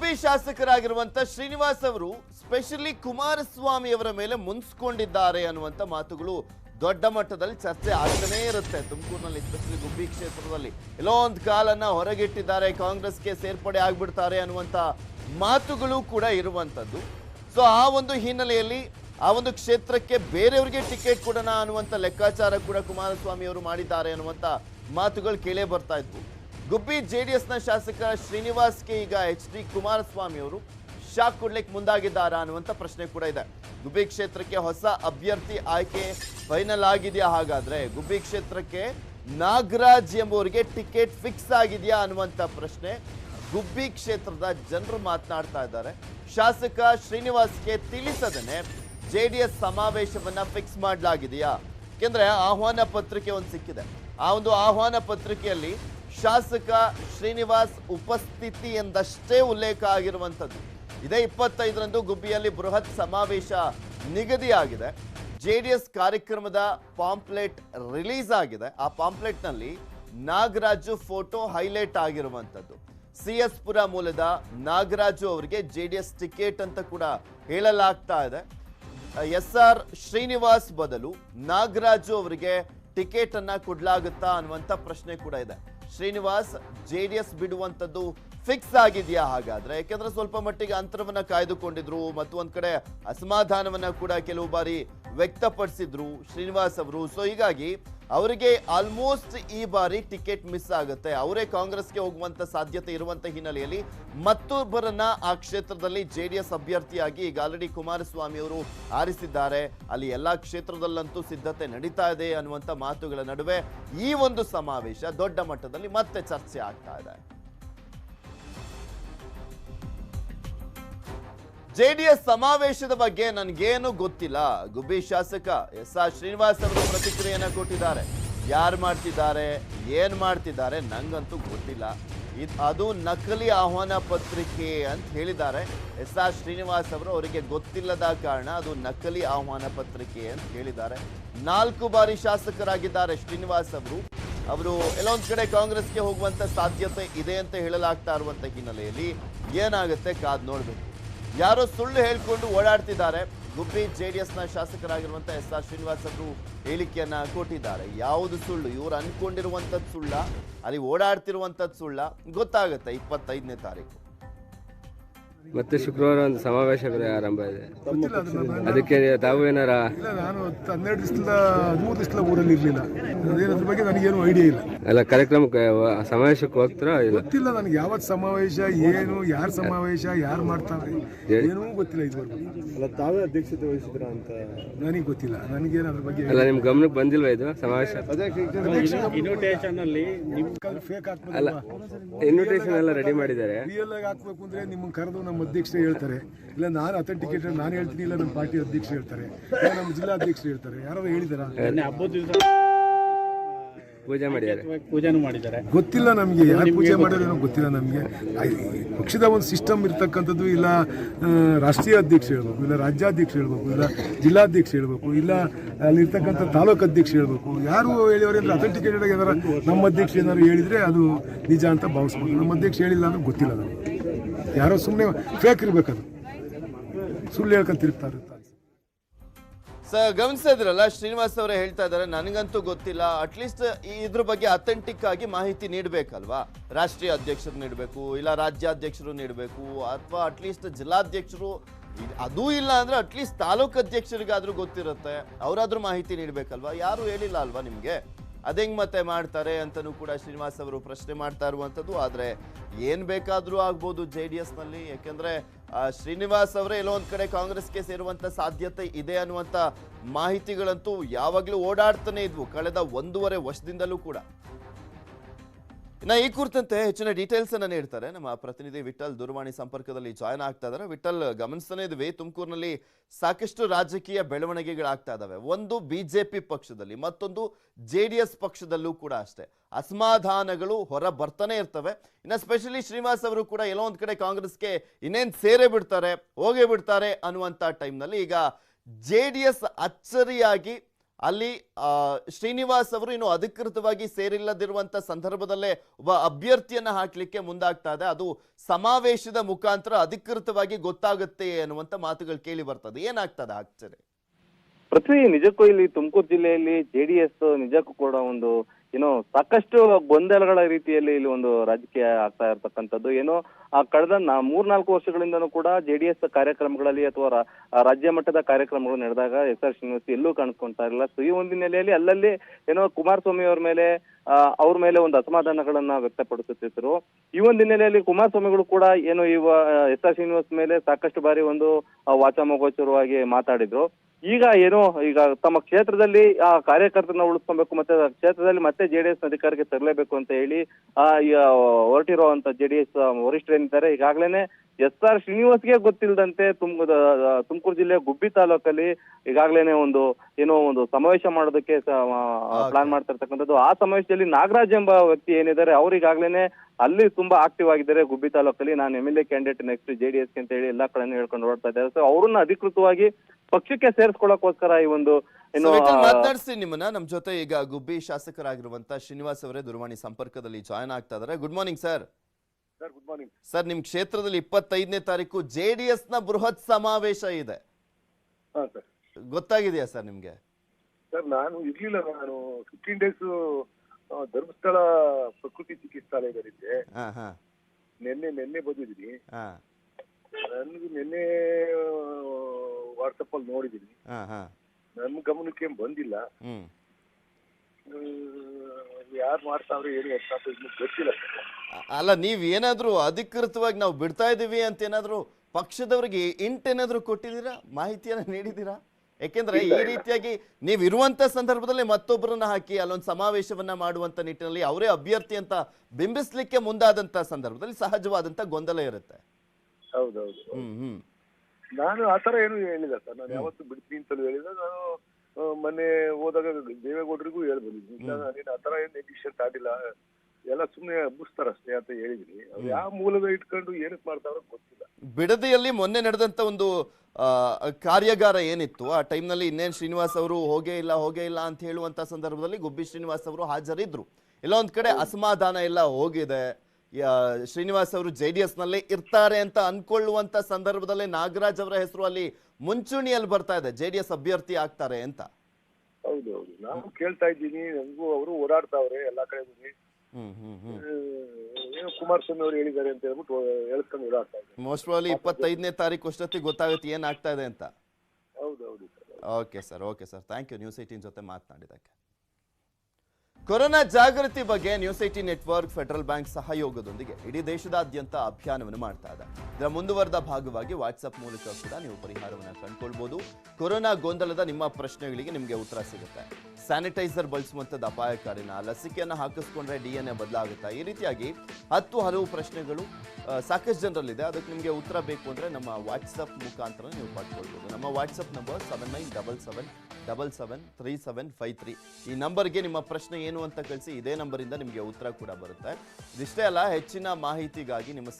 ಗುಬ್ಬಿ ಶಾಸಕರಾಗಿರುವಂತ ಶ್ರೀನಿವಾಸ್ ಅವರು ಸ್ಪೆಷಲಿ ಕುಮಾರಸ್ವಾಮಿ ಅವರ ಮೇಲೆ ಮುನ್ಸ್ಕೊಂಡಿದ್ದಾರೆ ಅನ್ನುವಂತ ಮಾತುಗಳು ದೊಡ್ಡ ಮಟ್ಟದಲ್ಲಿ ಚರ್ಚೆ ಆಗ್ತಾನೇ ಇರುತ್ತೆ. ತುಮಕೂರಿನಲ್ಲಿ ಸ್ಪೆಷಲಿ ಗುಬ್ಬಿ ಕ್ಷೇತ್ರದಲ್ಲಿ. ಎಲ್ಲೋ ಒಂದು ಕಾಲನ್ನ ಹೊರಗಿಟ್ಟಿದ್ದಾರೆ, ಕಾಂಗ್ರೆಸ್ಗೆ ಸೇರ್ಪಡೆ ಆಗ್ಬಿಡ್ತಾರೆ ಅನ್ನುವಂತ ಮಾತುಗಳು ಕೂಡ ಇರುವಂತದ್ದು. ಸೊ ಆ ಒಂದು ಹಿನ್ನೆಲೆಯಲ್ಲಿ, ಆ ಒಂದು ಕ್ಷೇತ್ರಕ್ಕೆ ಬೇರೆಯವರಿಗೆ ಟಿಕೆಟ್ ಕೊಡೋಣ ಅನ್ನುವಂಥ ಲೆಕ್ಕಾಚಾರ ಕೂಡ ಕುಮಾರಸ್ವಾಮಿ ಅವರು ಮಾಡಿದ್ದಾರೆ ಅನ್ನುವಂಥ ಮಾತುಗಳು ಕೇಳೇ ಬರ್ತಾ ಇದ್ವು. ಗುಬ್ಬಿ ಜೆಡಿಎಸ್ನ ಶಾಸಕ ಶ್ರೀನಿವಾಸ್ಗೆ ಈಗ ಎಚ್ ಡಿ ಕುಮಾರಸ್ವಾಮಿ ಅವರು ಶಾಕ್ ಕೊಡ್ಲಿಕ್ಕೆ ಮುಂದಾಗಿದ್ದಾರಾ ಅನ್ನುವಂಥ ಪ್ರಶ್ನೆ ಕೂಡ ಇದೆ. ಗುಬ್ಬಿ ಕ್ಷೇತ್ರಕ್ಕೆ ಹೊಸ ಅಭ್ಯರ್ಥಿ ಆಯ್ಕೆ ಫೈನಲ್ ಆಗಿದೆಯಾ? ಹಾಗಾದ್ರೆ ಗುಬ್ಬಿ ಕ್ಷೇತ್ರಕ್ಕೆ ನಾಗರಾಜ್ ಎಂಬುವರಿಗೆ ಟಿಕೆಟ್ ಫಿಕ್ಸ್ ಆಗಿದೆಯಾ ಅನ್ನುವಂಥ ಪ್ರಶ್ನೆ ಗುಬ್ಬಿ ಕ್ಷೇತ್ರದ ಜನರು ಮಾತನಾಡ್ತಾ ಇದ್ದಾರೆ. ಶಾಸಕ ಶ್ರೀನಿವಾಸ್ಗೆ ತಿಳಿಸದನೆ ಜೆ ಡಿ ಎಸ್ ಸಮಾವೇಶವನ್ನು ಫಿಕ್ಸ್ ಮಾಡಲಾಗಿದೆಯಾ? ಏಕೆಂದರೆ ಆಹ್ವಾನ ಪತ್ರಿಕೆ ಒಂದು ಸಿಕ್ಕಿದೆ. ಆ ಒಂದು ಆಹ್ವಾನ ಪತ್ರಿಕೆಯಲ್ಲಿ ಶಾಸಕ ಶ್ರೀನಿವಾಸ್ ಉಪಸ್ಥಿತಿ ಎಂದಷ್ಟೇ ಉಲ್ಲೇಖ ಆಗಿರುವಂಥದ್ದು. ಇದೇ ಇಪ್ಪತ್ತೈದರಂದು ಗುಬ್ಬಿಯಲ್ಲಿ ಬೃಹತ್ ಸಮಾವೇಶ ನಿಗದಿಯಾಗಿದೆ. ಜೆ ಡಿ ಎಸ್ ಕಾರ್ಯಕ್ರಮದ ಪಾಂಪ್ಲೆಟ್ ರಿಲೀಸ್ ಆಗಿದೆ. ಆ ಪಾಂಪ್ಲೆಟ್ನಲ್ಲಿ ನಾಗರಾಜು ಫೋಟೋ ಹೈಲೈಟ್ ಆಗಿರುವಂಥದ್ದು. ಸಿ ಎಸ್ ಪುರ ಮೂಲದ ನಾಗರಾಜು ಅವರಿಗೆ ಜೆ ಡಿ ಎಸ್ ಟಿಕೆಟ್ ಅಂತ ಕೂಡ ಹೇಳಲಾಗ್ತಾ ಇದೆ. ಎಸ್ ಆರ್ ಶ್ರೀನಿವಾಸ್ ಬದಲು ನಾಗರಾಜು ಅವರಿಗೆ ಟಿಕೆಟ್ ಅನ್ನ ಕೊಡ್ಲಾಗುತ್ತಾ ಅನ್ನುವಂಥ ಪ್ರಶ್ನೆ ಕೂಡ ಇದೆ. ಶ್ರೀನಿವಾಸ್ ಜೆಡಿಎಸ್ ಬಿಡುವಂಥದ್ದು ಫಿಕ್ಸ್ ಆಗಿದೆಯಾ ಹಾಗಾದ್ರೆ? ಯಾಕೆಂದ್ರೆ ಸ್ವಲ್ಪ ಮಟ್ಟಿಗೆ ಅಂತರವನ್ನ ಕಾಯ್ದುಕೊಂಡಿದ್ರು ಮತ್ತು ಒಂದ್ ಕಡೆ ಅಸಮಾಧಾನವನ್ನ ಕೂಡ ಕೆಲವು ಬಾರಿ ವ್ಯಕ್ತಪಡಿಸಿದ್ರು ಶ್ರೀನಿವಾಸ್ ಅವರು. ಸೊ ಹೀಗಾಗಿ ಅವರಿಗೆ ಆಲ್ಮೋಸ್ಟ್ ಈ ಬಾರಿ ಟಿಕೆಟ್ ಮಿಸ್ ಆಗುತ್ತೆ. ಅವರೇ ಕಾಂಗ್ರೆಸ್ಗೆ ಹೋಗುವಂತ ಸಾಧ್ಯತೆ ಇರುವಂತ ಹಿನ್ನೆಲೆಯಲ್ಲಿ ಮತ್ತೊಬ್ಬರನ್ನ ಆ ಕ್ಷೇತ್ರದಲ್ಲಿ ಜೆ ಡಿ ಎಸ್ ಅಭ್ಯರ್ಥಿಯಾಗಿ ಈಗ ಆಲ್ರೆಡಿ ಕುಮಾರಸ್ವಾಮಿ ಅವರು ಆರಿಸಿದ್ದಾರೆ ಅಲ್ಲಿ ಎಲ್ಲಾ ಕ್ಷೇತ್ರದಲ್ಲಂತೂ ಸಿದ್ಧತೆ ನಡೀತಾ ಇದೆ ಅನ್ನುವಂತ ಮಾತುಗಳ ನಡುವೆ ಈ ಒಂದು ಸಮಾವೇಶ ದೊಡ್ಡ ಮಟ್ಟದಲ್ಲಿ ಮತ್ತೆ ಚರ್ಚೆ ಆಗ್ತಾ ಇದೆ. ಜೆಡಿಎಸ್ ಸಮಾವೇಶದ ಬಗ್ಗೆ ನನಗೇನು ಗೊತ್ತಿಲ್ಲ. ಗುಬ್ಬಿ ಶಾಸಕ ಎಸ್ ಆರ್ ಶ್ರೀನಿವಾಸ್ ಅವರು ಪ್ರತಿಕ್ರಿಯೆಯನ್ನು ಕೊಟ್ಟಿದ್ದಾರೆ. ಯಾರು ಮಾಡ್ತಿದ್ದಾರೆ, ಏನು ಮಾಡ್ತಿದ್ದಾರೆ ನಂಗಂತೂ ಗೊತ್ತಿಲ್ಲ. ಅದು ನಕಲಿ ಆಹ್ವಾನ ಪತ್ರಿಕೆ ಅಂತ ಹೇಳಿದ್ದಾರೆ. ಎಸ್ ಆರ್ ಶ್ರೀನಿವಾಸ್ ಅವರು ಅವರಿಗೆ ಗೊತ್ತಿಲ್ಲದ ಕಾರಣ ಅದು ನಕಲಿ ಆಹ್ವಾನ ಪತ್ರಿಕೆ ಅಂತ ಹೇಳಿದ್ದಾರೆ. ನಾಲ್ಕು ಬಾರಿ ಶಾಸಕರಾಗಿದ್ದಾರೆ ಶ್ರೀನಿವಾಸ್ ಅವರು. ಅವರು ಎಲ್ಲೊಂದು ಕಡೆ ಕಾಂಗ್ರೆಸ್ಗೆ ಹೋಗುವಂತ ಸಾಧ್ಯತೆ ಇದೆ ಅಂತ ಹೇಳಲಾಗ್ತಾ ಇರುವಂಥ ಹಿನ್ನೆಲೆಯಲ್ಲಿ ಏನಾಗುತ್ತೆ ಕಾದ್ ನೋಡ್ಬೇಕು. ಯಾರೋ ಸುಳ್ಳು ಹೇಳ್ಕೊಂಡು ಓಡಾಡ್ತಿದ್ದಾರೆ. ಗುಬ್ಬಿ ಜೆ ಡಿ ಎಸ್ನ ಶಾಸಕರಾಗಿರುವಂಥ ಎಸ್ ಆರ್ ಶ್ರೀನಿವಾಸ್ ಅವರು ಹೇಳಿಕೆಯನ್ನ ಕೊಟ್ಟಿದ್ದಾರೆ. ಯಾವುದು ಸುಳ್ಳು? ಇವರು ಅನ್ಕೊಂಡಿರುವಂತದ್ದು ಸುಳ್ಳ, ಅಲ್ಲಿ ಓಡಾಡ್ತಿರುವಂಥದ್ದು ಸುಳ್ಳ ಗೊತ್ತಾಗುತ್ತೆ ಇಪ್ಪತ್ತೈದನೇ ತಾರೀಕು. ಮತ್ತೆ ಶುಕ್ರವಾರ ಒಂದು ಸಮಾವೇಶ ಬೇರೆ ಆರಂಭ ಇದೆ. ಅದಕ್ಕೆ ತಾವು ಏನಾರ ಇಲ್ಲ ನಾನು ಹನ್ನೆರಡು ದಿವಸದಿಂದ ಹದಿಮೂರು ದಿವಸದ ಊರಲ್ಲಿ ಇರಲಿಲ್ಲ. ಅದೇನು ಅದ್ರ ಬಗ್ಗೆ ನನಗೇನು ಐಡಿಯಾ ಇಲ್ಲ. ಅಲ್ಲ ಕಾರ್ಯಕ್ರಮಕ್ಕೆ ಸಮಾವೇಶಕ್ಕೆ ಹೋಗ್ತೀರಾ ಇಲ್ಲ? ಗೊತ್ತಿಲ್ಲ ನನಗೆ ಯಾವತ್ತು ಸಮಾವೇಶ ಏನು ಯಾರು ಸಮಾವೇಶ ಯಾರು ಮಾಡ್ತಾರೆ ಏನೂ ಗೊತ್ತಿಲ್ಲ ಇದುವರೆಗೂ. ಅಲ್ಲ ತಾವೇ ಅಧ್ಯಕ್ಷತೆ ವಹಿಸಿದ್ರ ಅಂತ? ನನಗೆ ಗೊತ್ತಿಲ್ಲ ನನಗೇನು ಅದ್ರ ಬಗ್ಗೆ ಅಲ್ಲ ನಿಮ್ಮ ಗಮನಕ್ಕೆ ಬಂದಿಲ್ವಾ ಇದು ಸಮಾವೇಶ? ಇನ್ವಿಟೇಷನ್ ಅಲ್ಲಿ ನಿಮ್ ಫೇಕ್ ಅಲ್ಲ ಇನ್ವಿಟೇಷನ್ ಎಲ್ಲ ರೆಡಿ ಮಾಡಿದ್ದಾರೆ. ರಿಯಲ್ ಆಗಿ ಹಾಕ್ಬೇಕು ಅಂದ್ರೆ ನಿಮ್ಮ ಕರೆದು ನಮ್ಮ ಅಧ್ಯಕ್ಷರೇ ಹೇಳ್ತಾರೆ ಇಲ್ಲ ನಾನು ಅಥೆಂಟಿಕೇಟ್ ನಾನು ಹೇಳ್ತೀನಿ ಇಲ್ಲ ನಮ್ಮ ಪಾರ್ಟಿ ಅಧ್ಯಕ್ಷರು ಹೇಳ್ತಾರೆ ಇಲ್ಲ ನಮ್ಮ ಜಿಲ್ಲಾ ಅಧ್ಯಕ್ಷರು ಹೇಳ್ತಾರೆ. ಯಾರು ಹೇಳಿದಾರ? ಪೂಜೆ ಮಾಡಿದ್ದಾರೆ. ಪೂಜೆನೂ ಮಾಡಿದ್ದಾರೆ. ಗೊತ್ತಿಲ್ಲ ನಮಗೆ ಯಾರು ಪೂಜೆ ಮಾಡೋದೇನೋ ಗೊತ್ತಿಲ್ಲ ನಮಗೆ. ಪಕ್ಷದ ಒಂದು ಸಿಸ್ಟಮ್ ಇರ್ತಕ್ಕಂಥದ್ದು ಇಲ್ಲ ರಾಷ್ಟ್ರೀಯ ಅಧ್ಯಕ್ಷ ಹೇಳ್ಬೇಕು ಇಲ್ಲ ರಾಜ್ಯಾಧ್ಯಕ್ಷ ಹೇಳ್ಬೇಕು ಇಲ್ಲ ಜಿಲ್ಲಾಧ್ಯಕ್ಷ ಹೇಳ್ಬೇಕು ಇಲ್ಲ ಅಲ್ಲಿರ್ತಕ್ಕಂಥ ತಾಲೂಕು ಅಧ್ಯಕ್ಷ ಹೇಳ್ಬೇಕು. ಯಾರು ಹೇಳಿದ್ರೆ ಅಂದ್ರೆ ಅಥೆಂಟಿಕೇಟೆಡ್ ಆಗಿ ಏನಾರ ನಮ್ಮ ಅಧ್ಯಕ್ಷ ಏನಾದ್ರು ಹೇಳಿದ್ರೆ ಅದು ನಿಜ ಅಂತ ಭಾವಿಸ್ಬೋದು. ನಮ್ಮ ಅಧ್ಯಕ್ಷ ಹೇಳಿಲ್ಲ ಅಂದ್ರೆ ಗೊತ್ತಿಲ್ಲ ನಮಗೆ. ಯಾರೋ ಸುಮ್ಮನೆ ಫೇಕ್ ಇರ್ಬೇಕದು. ಸುಳ್ಳು ಹೇಳ್ಕೊಂತಿರ್ತಾರೆ ಸ ಗಮನಿಸ್ತಾ ಇದ್ರಲ್ಲ ಶ್ರೀನಿವಾಸ್ ಅವರೇ ಹೇಳ್ತಾ ಇದ್ದಾರೆ, ನನಗಂತೂ ಗೊತ್ತಿಲ್ಲ. ಅಟ್ಲೀಸ್ಟ್ ಇದ್ರ ಬಗ್ಗೆ ಅಥೆಂಟಿಕ್ ಆಗಿ ಮಾಹಿತಿ ನೀಡಬೇಕಲ್ವಾ? ರಾಷ್ಟ್ರೀಯ ಅಧ್ಯಕ್ಷರು ನೀಡಬೇಕು, ಇಲ್ಲ ರಾಜ್ಯಾಧ್ಯಕ್ಷರು ನೀಡಬೇಕು, ಅಥವಾ ಅಟ್ಲೀಸ್ಟ್ ಜಿಲ್ಲಾಧ್ಯಕ್ಷರು, ಅದೂ ಇಲ್ಲ ಅಂದ್ರೆ ಅಟ್ಲೀಸ್ಟ್ ತಾಲೂಕು ಅಧ್ಯಕ್ಷರಿಗಾದ್ರೂ ಗೊತ್ತಿರುತ್ತೆ. ಅವರಾದ್ರೂ ಮಾಹಿತಿ ನೀಡಬೇಕಲ್ವಾ? ಯಾರು ಹೇಳಿಲ್ಲ ಅಲ್ವಾ ನಿಮ್ಗೆ? ಅದೆಂಗ್ ಮತ್ತೆ ಮಾಡ್ತಾರೆ ಅಂತಲೂ ಕೂಡ ಶ್ರೀನಿವಾಸ್ ಅವರು ಪ್ರಶ್ನೆ ಮಾಡ್ತಾ ಇರುವಂಥದ್ದು. ಆದರೆ ಏನು ಬೇಕಾದರೂ ಆಗ್ಬೋದು ಜೆ ಡಿ ಎಸ್ನಲ್ಲಿ. ಯಾಕೆಂದರೆ ಶ್ರೀನಿವಾಸ್ ಅವರೇ ಎಲ್ಲೋ ಒಂದು ಕಡೆ ಕಾಂಗ್ರೆಸ್ಗೆ ಸೇರುವಂಥ ಸಾಧ್ಯತೆ ಇದೆ ಅನ್ನುವಂಥ ಮಾಹಿತಿಗಳಂತೂ ಯಾವಾಗಲೂ ಓಡಾಡ್ತಾನೆ ಇದ್ವು. ಕಳೆದ ಒಂದೂವರೆ ವರ್ಷದಿಂದಲೂ ಕೂಡ. ಇನ್ನು ಈ ಕುರಿತಂತೆ ಹೆಚ್ಚಿನ ಡೀಟೇಲ್ಸ್ ಅನ್ನ ನೀಡ್ತಾರೆ. ನಮ್ಮ ಪ್ರತಿನಿಧಿ ವಿಠಲ್ ದೂರವಾಣಿ ಸಂಪರ್ಕದಲ್ಲಿ ಜಾಯ್ನ್ ಆಗ್ತಾ ಇದ್ದಾರೆ. ವಿಠಲ್, ಗಮನಿಸ್ತಾನೆ ಇದ್ವಿ. ತುಮಕೂರಿನಲ್ಲಿ ಸಾಕಷ್ಟು ರಾಜಕೀಯ ಬೆಳವಣಿಗೆಗಳಾಗ್ತಾ ಇದಾವೆ ಒಂದು ಬಿಜೆಪಿ ಪಕ್ಷದಲ್ಲಿ, ಮತ್ತೊಂದು ಜೆ ಪಕ್ಷದಲ್ಲೂ ಕೂಡ ಅಷ್ಟೇ. ಅಸಮಾಧಾನಗಳು ಹೊರ ಬರ್ತಾನೆ ಇರ್ತವೆ. ಇನ್ನು ಸ್ಪೆಷಲಿ ಶ್ರೀನಿವಾಸ್ ಅವರು ಕೂಡ ಎಲ್ಲೋ ಒಂದ್ ಕಡೆ ಕಾಂಗ್ರೆಸ್ಗೆ ಇನ್ನೇನ್ ಸೇರೇ ಬಿಡ್ತಾರೆ, ಹೋಗೇ ಬಿಡ್ತಾರೆ ಅನ್ನುವಂಥ ಟೈಮ್ನಲ್ಲಿ ಈಗ ಜೆ ಡಿ ಎಸ್ ಅಚ್ಚರಿಯಾಗಿ ಅಲ್ಲಿ ಶ್ರೀನಿವಾಸ್ ಅವರು ಇನ್ನು ಅಧಿಕೃತವಾಗಿ ಸೇರಿಲ್ಲದಿರುವಂತ ಸಂದರ್ಭದಲ್ಲೇ ಒಬ್ಬ ಅಭ್ಯರ್ಥಿಯನ್ನ ಹಾಕ್ಲಿಕ್ಕೆ ಮುಂದಾಗ್ತಾ ಇದೆ. ಅದು ಸಮಾವೇಶದ ಮುಖಾಂತರ ಅಧಿಕೃತವಾಗಿ ಗೊತ್ತಾಗುತ್ತೆ ಅನ್ನುವಂತ ಮಾತುಗಳು ಕೇಳಿ ಬರ್ತದೆ. ಏನಾಗ್ತದೆ ಆಗ್ತದೆ ಪೃಥ್ವಿ, ನಿಜಕ್ಕೂ ಇಲ್ಲಿ ತುಮಕೂರು ಜಿಲ್ಲೆಯಲ್ಲಿ ಜೆಡಿಎಸ್ ನಿಜಕ್ಕೂ ಕೂಡ ಒಂದು ಏನೋ ಸಾಕಷ್ಟು ಗೊಂದಲಗಳ ರೀತಿಯಲ್ಲಿ ಇಲ್ಲಿ ಒಂದು ರಾಜಕೀಯ ಆಗ್ತಾ ಇರ್ತಕ್ಕಂಥದ್ದು. ಏನೋ, ಆ ಕಳೆದ ನಾ, ಮೂರ್ನಾಲ್ಕು ವರ್ಷಗಳಿಂದನೂ ಕೂಡ ಜೆಡಿಎಸ್ ಕಾರ್ಯಕ್ರಮಗಳಲ್ಲಿ ಅಥವಾ ರಾಜ್ಯ ಮಟ್ಟದ ಕಾರ್ಯಕ್ರಮಗಳು ನಡೆದಾಗ ಎಸ್ ಆರ್ ಶ್ರೀನಿವಾಸ್ ಎಲ್ಲೂ ಕಾಣಿಸ್ಕೊಂತಾ ಇರಲಿಲ್ಲ. ಸೊ, ಈ ಒಂದು ಹಿನ್ನೆಲೆಯಲ್ಲಿ ಅಲ್ಲಲ್ಲಿ ಏನೋ ಕುಮಾರಸ್ವಾಮಿ ಅವ್ರ ಮೇಲೆ ಅವ್ರ ಮೇಲೆ ಒಂದು ಅಸಮಾಧಾನಗಳನ್ನ ವ್ಯಕ್ತಪಡಿಸುತ್ತಿದ್ದರು. ಈ ಒಂದು ಹಿನ್ನೆಲೆಯಲ್ಲಿ ಕುಮಾರಸ್ವಾಮಿಗಳು ಕೂಡ ಏನು ಈ ಎಸ್ ಆರ್ ಶ್ರೀನಿವಾಸ್ ಮೇಲೆ ಸಾಕಷ್ಟು ಬಾರಿ ಒಂದು ವಾಚಾಮಗೋಚರವಾಗಿ ಮಾತಾಡಿದ್ರು. ಈಗ ಏನು, ಈಗ ತಮ್ಮ ಕ್ಷೇತ್ರದಲ್ಲಿ, ಆ ಕಾರ್ಯಕರ್ತರನ್ನ ಉಳಿಸ್ಕೊಬೇಕು ಮತ್ತೆ ಕ್ಷೇತ್ರದಲ್ಲಿ ಮತ್ತೆ ಜೆಡಿಎಸ್ ಅಧಿಕಾರಕ್ಕೆ ತರಲೇಬೇಕು ಅಂತ ಹೇಳಿ, ಆ ಹೊರಟಿರುವಂತ ಜೆಡಿಎಸ್ ವರಿಷ್ಠರೇನಿದ್ದಾರೆ ಈಗಾಗಲೇ ಎಸ್ ಆರ್ ಶ್ರೀನಿವಾಸ್ಗೆ ಗೊತ್ತಿಲ್ಲದಂತೆ ತುಮ್ ತುಮಕೂರು ಜಿಲ್ಲೆ ಗುಬ್ಬಿ ತಾಲೂಕಲ್ಲಿ ಈಗಾಗಲೇನೆ ಒಂದು ಏನೋ ಒಂದು ಸಮಾವೇಶ ಮಾಡೋದಕ್ಕೆ ಪ್ಲಾನ್ ಮಾಡ್ತಾ ಇರ್ತಕ್ಕಂಥದ್ದು ಆ ಸಮಾವೇಶದಲ್ಲಿ ನಾಗರಾಜ್ ಎಂಬ ವ್ಯಕ್ತಿ ಏನಿದ್ದಾರೆ ಅವ್ರು ಈಗಾಗಲೇ ಅಲ್ಲಿ ತುಂಬಾ ಆಕ್ಟಿವ್ ಆಗಿದ್ದಾರೆ ಗುಬ್ಬಿ ತಾಲೂಕಲ್ಲಿ. ನಾನು M L A candidate next JDS ಅಂತ ಹೇಳಿ ಎಲ್ಲಾ ಕಡೆ ಹೇಳ್ಕೊಂಡು ಓಡ್ತಾ ಇದ್ದಾರೆ. ಸೊ ಅವ್ರನ್ನ ಅಧಿಕೃತವಾಗಿ ಪಕ್ಷಕ್ಕೆ ಸೇರಿಸ್ಕೊಳ್ಳೋಕೋಸ್ಕರ ಈ ಒಂದು ಏನು ಆ, ನಿಮ್ಮನ್ನ. ನಮ್ ಜೊತೆ ಈಗ ಗುಬ್ಬಿ ಶಾಸಕರಾಗಿರುವಂತ ಶ್ರೀನಿವಾಸ್ ಅವರೇ ದೂರವಾಣಿ ಸಂಪರ್ಕದಲ್ಲಿ ಜಾಯ್ನ್ ಆಗ್ತಾ ಇದಾರೆ good morning sir sir good morning sir ನಿಮ್ ಕ್ಷೇತ್ರದಲ್ಲಿ ಇಪ್ಪತ್ತೈದನೇ ತಾರೀಕು ಜೆ ಡಿ ಎಸ್ನ ಬೃಹತ್ ಸಮಾವೇಶ ಇದೆ. ಹಾ ಸರ್ ಗೊತ್ತಾಗಿದೆಯಾ ಸರ್ ನಿಮ್ಗೆ? ಸರ್ ನಾನು ಇರ್ಲಿಲ್ಲ ನಾನು ಫಿಫ್ಟೀನ್ ಡೇಸ್ ಧರ್ಮಸ್ಥಳ ಪ್ರಕೃತಿ ಚಿಕಿತ್ಸಾಲಯದಲ್ಲಿದ್ದೆ ಹಾ ಹಾ. ನಿನ್ನೆ ನಿನ್ನೆ ಬಂದಿದ್ದೀನಿ. ನನ್ಗೆ ನನಗೆ ನಿನ್ನೆ ವಾಟ್ಸಪ್ ಅಲ್ಲಿ ನೋಡಿದ್ದೀನಿ. ಹಾ ಹಾ. ನನ್ನ ಗಮನಕ್ಕೆ ಬಂದಿಲ್ಲ. ಯಾರು ಮಾಡ್ತಾವ್ರೆ ಏನು ಅಂತ ಗೊತ್ತಿಲ್ಲ ಅಲ್ಲ ನೀವ್ ಏನಾದ್ರೂ ಅಧಿಕೃತವಾಗಿ ನಾವು ಬಿಡ್ತಾ ಇದೀವಿ ಅಂತ ಏನಾದ್ರು ಪಕ್ಷದವರಿಗೆ ಇಂಟ್ ಏನಾದ್ರು ಕೊಟ್ಟಿದ್ದೀರಾ? ಮಾಹಿತಿಯನ್ನ ನೀಡಿದೀರಾ ಯಾಕೆಂದ್ರೆ ಈ ರೀತಿಯಾಗಿ ನೀವು ಇರುವಂತ ಸಂದರ್ಭದಲ್ಲಿ ಮತ್ತೊಬ್ಬರನ್ನ ಹಾಕಿ ಅಲ್ಲೊಂದು ಸಮಾವೇಶವನ್ನ ಮಾಡುವಂತ ನಿಟ್ಟಿನಲ್ಲಿ ಅವರೇ ಅಭ್ಯರ್ಥಿ ಅಂತ ಬಿಂಬಿಸ್ಲಿಕ್ಕೆ ಮುಂದಾದಂತ ಸಂದರ್ಭದಲ್ಲಿ ಸಹಜವಾದಂತ ಗೊಂದಲ ಇರುತ್ತೆ. ಹೌದೌದು. ಹ್ಮ್ ಹ್ಮ್. ನಾನು ಆತರ ಥರ ಏನು ಹೇಳಿಲ್ಲ ಸರ್. ನಾನು ಯಾವತ್ತು ಬಿಡ್ತೀನಿ ಅಂತಲೂ ಹೇಳಿಲ್ಲ. ನಾನು ಮೊನ್ನೆ ಹೋದಾಗ ದೇವೇಗೌಡರಿಗೂ ಹೇಳ್ಬೋದು ಇಲ್ಲ ನಾನೇನು ಆ ಥರ ಏನು ಡಿಸಿಷನ್ ಆಗಿಲ್ಲ ಎಲ್ಲ ಸುಮ್ಮನೆ ಹಬ್ಬಿಸ್ತಾರ ಅಷ್ಟೇ ಅಂತ ಹೇಳಿದ್ರಿ ಅವ್ರು ಯಾವ ಮೂಲದ ಇಟ್ಕೊಂಡು ಏನಕ್ಕೆ ಮಾಡ್ತಾರೋ ಗೊತ್ತಿಲ್ಲ. ಬಿಡದಿಯಲ್ಲಿ ಮೊನ್ನೆ ನಡೆದಂತ ಒಂದು ಕಾರ್ಯಾಗಾರ ಏನಿತ್ತು ಆ ಟೈಮ್ನಲ್ಲಿ ಇನ್ನೇನು ಶ್ರೀನಿವಾಸ್ ಅವರು ಹೋಗೇ ಇಲ್ಲ ಹೋಗೇ ಇಲ್ಲ ಅಂತ ಹೇಳುವಂತ ಸಂದರ್ಭದಲ್ಲಿ ಗುಬ್ಬಿ ಶ್ರೀನಿವಾಸ್ ಅವರು ಹಾಜರಿದ್ರು. ಎಲ್ಲ ಒಂದ್ ಕಡೆ ಅಸಮಾಧಾನ ಎಲ್ಲ ಹೋಗಿದೆ. ಶ್ರೀನಿವಾಸ್ ಅವರು ಜೆ ಡಿ ಎಸ್ ನಲ್ಲೇ ಇರ್ತಾರೆ ಅಂತ ಅನ್ಕೊಳ್ಳುವಂತ ಸಂದರ್ಭದಲ್ಲಿ ನಾಗರಾಜ್ ಅವರ ಹೆಸರು ಅಲ್ಲಿ ಮುಂಚೂಣಿಯಲ್ಲಿ ಬರ್ತಾ ಇದೆ. ಜೆ ಡಿ ಎಸ್ ಅಭ್ಯರ್ಥಿ ಆಗ್ತಾರೆ ಅಂತ. ಹೌದು ಹೌದು. ನಾನು ಕೇಳ್ತಾ ಇದ್ದೀನಿ. ನನಗೂ ಅವರು ಓಡಾಡ್ತಾವ್ರೆ ಎಲ್ಲಾ ಕಡೆ ಹೋಗಿ. ಏನು ಕುಮಾರಸ್ವಾಮಿ ಅವರು ಹೇಳಿದ್ದಾರೆ ಅಂತ ಹೇಳ್ಬಿಟ್ಟು ಹೇಳ್ಕೊಂಡು ಓಡಾಡ್ತಾ ಇದ್ದಾರೆ. ಮೋಸ್ಟ್ ಪ್ರಾಬ್ಲಿ ಇಪ್ಪತ್ತೈದನೇ ತಾರೀಕು ಅಷ್ಟೊತ್ತಿಗೆ ಗೊತ್ತಾಗುತ್ತೆ ಏನಾಗ್ತಾ ಇದೆ ಅಂತ. ಹೌದು ಹೌದು okay sir okay sir. Thank you. News eighteen ಜೊತೆ ಮಾತನಾಡಿದ್ದಕ್ಕೆ. ಕೊರೋನಾ ಜಾಗೃತಿ ಬಗ್ಗೆ News City Network Federal Bank ಸಹಯೋಗದೊಂದಿಗೆ ಇಡೀ ದೇಶದಾದ್ಯಂತ ಅಭಿಯಾನವನ್ನು ಮಾಡ್ತಾ ಇದೆ. ಇದರ ಮುಂದುವರೆದ ಭಾಗವಾಗಿ ವಾಟ್ಸಪ್ ಮೂಲಕ ಕೂಡ ನೀವು ಪರಿಹಾರವನ್ನು ಕಂಡುಕೊಳ್ಬಹುದು ಕೊರೋನಾ ಗೊಂದಲದ ನಿಮ್ಮ ಪ್ರಶ್ನೆಗಳಿಗೆ ನಿಮಗೆ ಉತ್ತರ ಸಿಗುತ್ತೆ. ಸ್ಯಾನಿಟೈಸರ್ ಬಳಸುವಂಥದ್ದು ಅಪಾಯಕಾರಿನ ಲಸಿಕೆಯನ್ನು ಹಾಕಿಸ್ಕೊಂಡ್ರೆ ಡಿ ಎನ್ ಎ ಬದಲಾಗುತ್ತಾ. ಈ ರೀತಿಯಾಗಿ ಹತ್ತು ಹಲವು ಪ್ರಶ್ನೆಗಳು ಸಾಕಷ್ಟು ಜನರಲ್ಲಿದೆ. ಅದಕ್ಕೆ ನಿಮಗೆ ಉತ್ತರ ಬೇಕು ಅಂದರೆ ನಮ್ಮ ವಾಟ್ಸಪ್ ಮುಖಾಂತರ ನೀವು ಪಡ್ಕೊಳ್ಬೋದು. ನಮ್ಮ WhatsApp number seven nine double seven double seven three seven five three ಈ ನಂಬರ್ಗೆ ನಿಮ್ಮ ಪ್ರಶ್ನೆ ಏನು ಅಂತ ಕಳಿಸಿ ಇದೇ ನಂಬರಿಂದ ನಿಮಗೆ ಉತ್ತರ ಕೂಡ ಬರುತ್ತೆ. ಇದಿಷ್ಟೇ ಅಲ್ಲ, ಹೆಚ್ಚಿನ ಮಾಹಿತಿಗಾಗಿ ನಿಮ್ಮ